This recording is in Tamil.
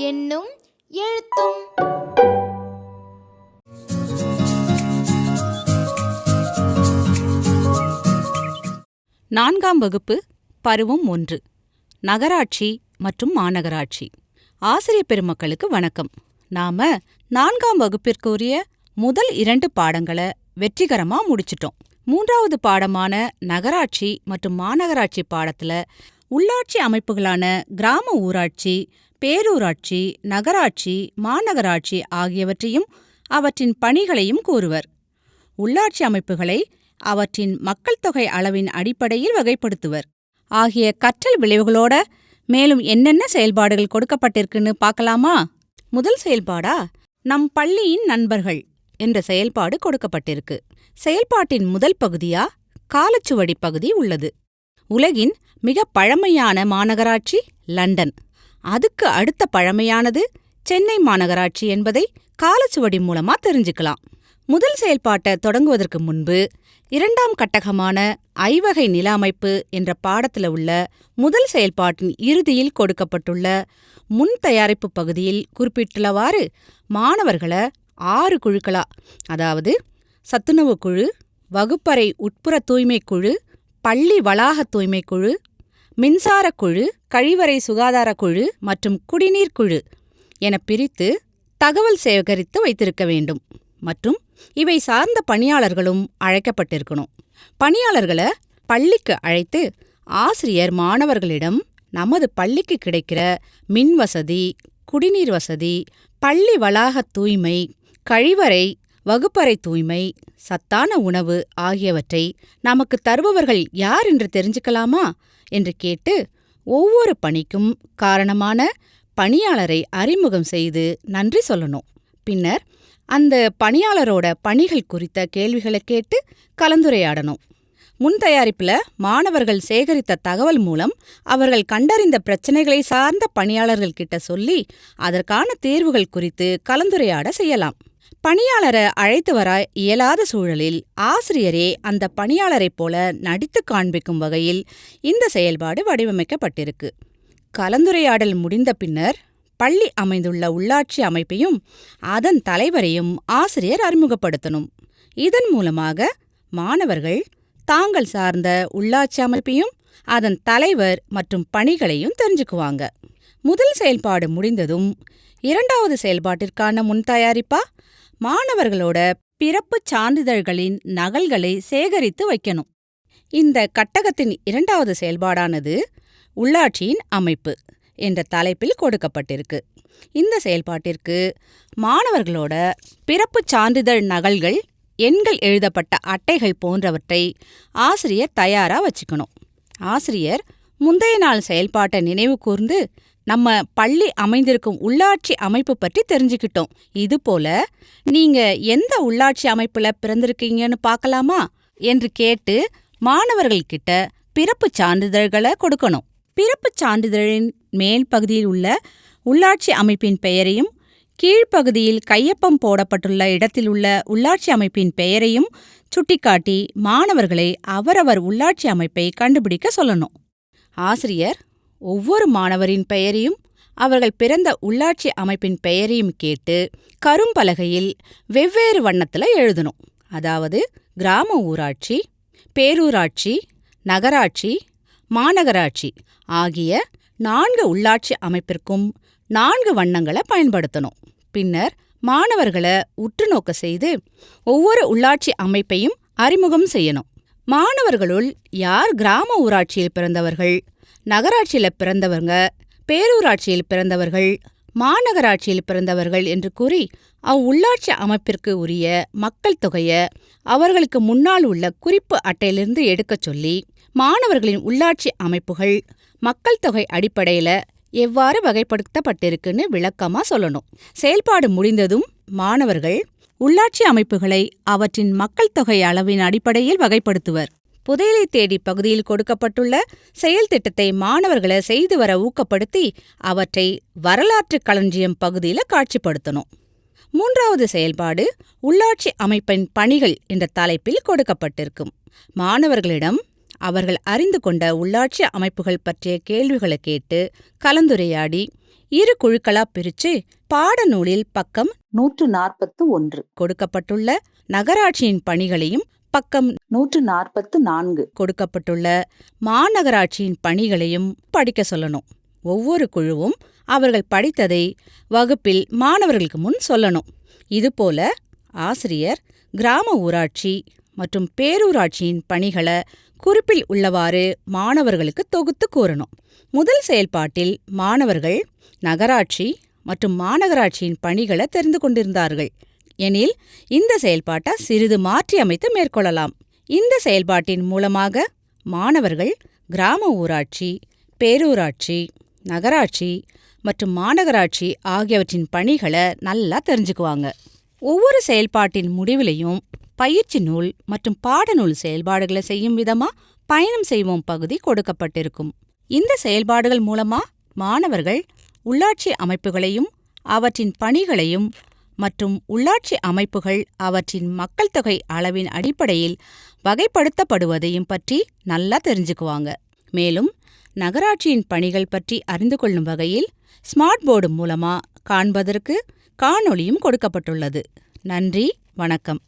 என்னும் எழுத்தும். நான்காம் வகுப்பு பருவம் ஒன்று. நகராட்சி மற்றும் மாநகராட்சி. ஆசிரியர் பெருமக்களுக்கு வணக்கம். நாம நான்காம் வகுப்பிற்குரிய முதல் இரண்டு பாடங்களை வெற்றிகரமா முடிச்சிட்டோம். மூன்றாவது பாடமான நகராட்சி மற்றும் மாநகராட்சி பாடத்துல உள்ளாட்சி அமைப்புகளான கிராம ஊராட்சி பேரூராட்சி நகராட்சி மாநகராட்சி ஆகியவற்றையும் அவற்றின் பணிகளையும் கூறுவர். உள்ளாட்சி அமைப்புகளை அவற்றின் மக்கள் தொகை அளவின் அடிப்படையில் வகைப்படுத்துவர். ஆகிய கற்றல் விளைவுகளோட மேலும் என்னென்ன செயல்பாடுகள் கொடுக்கப்பட்டிருக்குன்னு பார்க்கலாமா? முதல் செயல்பாடா நம் பள்ளியின் நண்பர்கள் என்ற செயல்பாடு கொடுக்கப்பட்டிருக்கு. செயல்பாட்டின் முதல் பகுதியா காலச்சுவடி பகுதி உள்ளது. உலகின் மிக பழமையான மாநகராட்சி லண்டன். அதுக்கு அடுத்த பழமையானது சென்னை மாநகராட்சி என்பதை காலச்சுவடி மூலமா தெரிஞ்சுக்கலாம். முதல் செயல்பாட்டை தொடங்குவதற்கு முன்பு இரண்டாம் கட்டகமான ஐவகை நில அமைப்பு என்ற பாடத்துல உள்ள முதல் செயல்பாட்டின் இறுதியில் கொடுக்கப்பட்டுள்ள முன் தயாரிப்பு பகுதியில் குறிப்பிட்டுள்ளவாறு மாணவர்களை ஆறு குழுக்களா அதாவது சத்துணவு குழு வகுப்பறை உட்புற தூய்மை குழு பள்ளி வளாக தூய்மை குழு மின்சாரக் குழு கழிவறை சுகாதார குழு மற்றும் குடிநீர் குழு என பிரித்து தகவல் சேகரித்து வைத்திருக்க வேண்டும். மற்றும் இவை சார்ந்த பணியாளர்களும் அழைக்கப்பட்டிருக்கணும். பணியாளர்களை பள்ளிக்கு அழைத்து ஆசிரியர் மாணவர்களிடம் நமது பள்ளிக்கு கிடைக்கிற மின் வசதி குடிநீர் வசதி பள்ளி வளாக தூய்மை கழிவறை வகுப்பறை தூய்மை சத்தான உணவு ஆகியவற்றை நமக்கு தருபவர்கள் யார் என்று தெரிஞ்சுக்கலாமா? என்று கேட்டு ஒவ்வொரு பணிக்கும் காரணமான பணியாளரை அறிமுகம் செய்து நன்றி சொல்லணும். பின்னர் அந்த பணியாளரோட பணிகள் குறித்த கேள்விகளை கேட்டு கலந்துரையாடணும். முன் தயாரிப்புல மாணவர்கள் சேகரித்த தகவல் மூலம் அவர்கள் கண்டறிந்த பிரச்சனைகளை சார்ந்த பணியாளர்கள் கிட்ட சொல்லி அதற்கான தீர்வுகள் குறித்து கலந்துரையாட செய்யலாம். பணியாளரை அழைத்து வர இயலாத சூழலில் ஆசிரியரே அந்த பணியாளரைப் போல நடித்து காண்பிக்கும் வகையில் இந்த செயல்பாடு வடிவமைக்கப்பட்டிருக்கு. கலந்துரையாடல் முடிந்த பின்னர் பள்ளி அமைந்துள்ள உள்ளாட்சி அமைப்பையும் அதன் தலைவரையும் ஆசிரியர் அறிமுகப்படுத்தணும். இதன் மூலமாக மாணவர்கள் தாங்கள் சார்ந்த உள்ளாட்சி அமைப்பையும் அதன் தலைவர் மற்றும் பணிகளையும் தெரிஞ்சுக்குவாங்க. முதல் செயல்பாடு முடிந்ததும் இரண்டாவது செயல்பாட்டிற்கான முன் தயாரிப்பா? மாணவர்களோட பிறப்புச் சான்றிதழ்களின் நகல்களை சேகரித்து வைக்கணும். இந்த கட்டகத்தின் இரண்டாவது செயல்பாடானது உள்ளாட்சியின் அமைப்பு. என்ற தலைப்பில் கொடுக்கப்பட்டிருக்கு. இந்த செயல்பாட்டிற்கு மாணவர்களோட பிறப்புச் சான்றிதழ் நகல்கள் எண்கள் எழுதப்பட்ட அட்டைகள் போன்றவற்றை ஆசிரியர் தயாரா வச்சுக்கணும். ஆசிரியர் முந்தைய நாள் செயல்பாட்டை நினைவு கூர்ந்து நம்ம பள்ளி அமைந்திருக்கும் உள்ளாட்சி அமைப்பு பற்றி தெரிஞ்சுக்கிட்டோம். இதுபோல நீங்க எந்த உள்ளாட்சி அமைப்புல பிறந்திருக்கீங்கன்னு பார்க்கலாமா? என்று கேட்டு மாணவர்கள்கிட்ட பிறப்புச் சான்றிதழ்களை கொடுக்கணும். பிறப்புச் சான்றிதழின் மேல் பகுதியில் உள்ள உள்ளாட்சி அமைப்பின் பெயரையும் கீழ்ப்பகுதியில் கையொப்பம் போடப்பட்டுள்ள இடத்தில் உள்ள உள்ளாட்சி அமைப்பின் பெயரையும் சுட்டிக்காட்டி மாணவர்களை அவரவர் உள்ளாட்சி அமைப்பை கண்டுபிடிக்க சொல்லணும். ஆசிரியர் ஒவ்வொரு மாணவரின் பெயரையும் அவர்கள் பிறந்த உள்ளாட்சி அமைப்பின் பெயரையும் கேட்டு கரும்பலகையில் வெவ்வேறு வண்ணத்துல எழுதணும். அதாவது கிராம ஊராட்சி பேரூராட்சி நகராட்சி மாநகராட்சி ஆகிய நான்கு உள்ளாட்சி அமைப்பிற்கும் நான்கு வண்ணங்களை பயன்படுத்தணும். பின்னர் மாணவர்களை உற்றுநோக்க செய்து ஒவ்வொரு உள்ளாட்சி அமைப்பையும் அறிமுகம் செய்யணும். மாணவர்களுள் யார் கிராம ஊராட்சியில் பிறந்தவர்கள் நகராட்சியில பிறந்தவங்க பேரூராட்சியில் பிறந்தவர்கள் மாநகராட்சியில் பிறந்தவர்கள் என்று கூறி அவ்வுள்ளாட்சி அமைப்பிற்கு உரிய மக்கள் தொகைய அவர்களுக்கு முன்னால் உள்ள குறிப்பு அட்டையிலிருந்து எடுக்கச் சொல்லி மாணவர்களின் உள்ளாட்சி அமைப்புகள் மக்கள் தொகை அடிப்படையில எவ்வாறு வகைப்படுத்தப்பட்டிருக்குன்னு விளக்கமா சொல்லணும். செயல்பாடு முடிந்ததும் மாணவர்கள் உள்ளாட்சி அமைப்புகளை அவற்றின் மக்கள் தொகை அளவின் அடிப்படையில் வகைப்படுத்துவர். புதையலை தேடி பகுதியில் கொடுக்கப்பட்டுள்ள செயல் திட்டத்தை மாணவர்களை செய்து வர ஊக்கப்படுத்தி அவற்றை வரலாற்று களஞ்சியம் பகுதியில் காட்சிப்படுத்தணும். மூன்றாவது செயல்பாடு உள்ளாட்சி அமைப்பின் பணிகள் என்ற தலைப்பில் கொடுக்கப்பட்டிருக்கும். மாணவர்களிடம் அவர்கள் அறிந்து கொண்ட உள்ளாட்சி அமைப்புகள் பற்றிய கேள்விகளை கேட்டு கலந்துரையாடி இரு குழுக்களா பிரிச்சு பாடநூலில் பக்கம் நூற்று நாற்பத்து ஒன்று கொடுக்கப்பட்டுள்ள நகராட்சியின் பணிகளையும் பக்கம் நூற்று நாற்பத்து நான்கு கொடுக்கப்பட்டுள்ள மாநகராட்சியின் பணிகளையும் படிக்க சொல்லணும். ஒவ்வொரு குழுவும் அவர்கள் படித்ததை வகுப்பில் மாணவர்களுக்கு முன் சொல்லணும். இதுபோல ஆசிரியர் கிராம ஊராட்சி மற்றும் பேரூராட்சியின் பணிகளை குறிப்பில் உள்ளவாறு மாணவர்களுக்கு தொகுத்து கூறணும். முதல் செயல்பாட்டில் மாணவர்கள் நகராட்சி மற்றும் மாநகராட்சியின் பணிகளை தெரிந்து கொண்டிருந்தார்கள். எனில் இந்த செயல்பாட்டை சிறிது மாற்றி அமைத்து மேற்கொள்ளலாம். இந்த செயல்பாட்டின் மூலமாக மாணவர்கள் கிராம ஊராட்சி பேரூராட்சி நகராட்சி மற்றும் மாநகராட்சி ஆகியவற்றின் பணிகளை நல்லா தெரிஞ்சுக்குவாங்க. ஒவ்வொரு செயல்பாட்டின் முடிவிலையும் பயிற்சி நூல் மற்றும் பாடநூல் செயல்பாடுகளை செய்யும் விதமா பயணம் செய்வோம் பகுதி கொடுக்கப்பட்டிருக்கும். இந்த செயல்பாடுகள் மூலமா மாணவர்கள் உள்ளாட்சி அமைப்புகளையும் அவற்றின் பணிகளையும் மற்றும் உள்ளாட்சி அமைப்புகள் அவற்றின் மக்கள் தொகை அளவின் அடிப்படையில் வகைப்படுத்தப்படுவதையும் பற்றி நல்லா தெரிஞ்சுக்குவாங்க. மேலும் நகராட்சியின் பணிகள் பற்றி அறிந்து கொள்ளும் வகையில் ஸ்மார்ட் போர்டு மூலமா காண்பதற்கு காணொளியும் கொடுக்கப்பட்டுள்ளது. நன்றி வணக்கம்.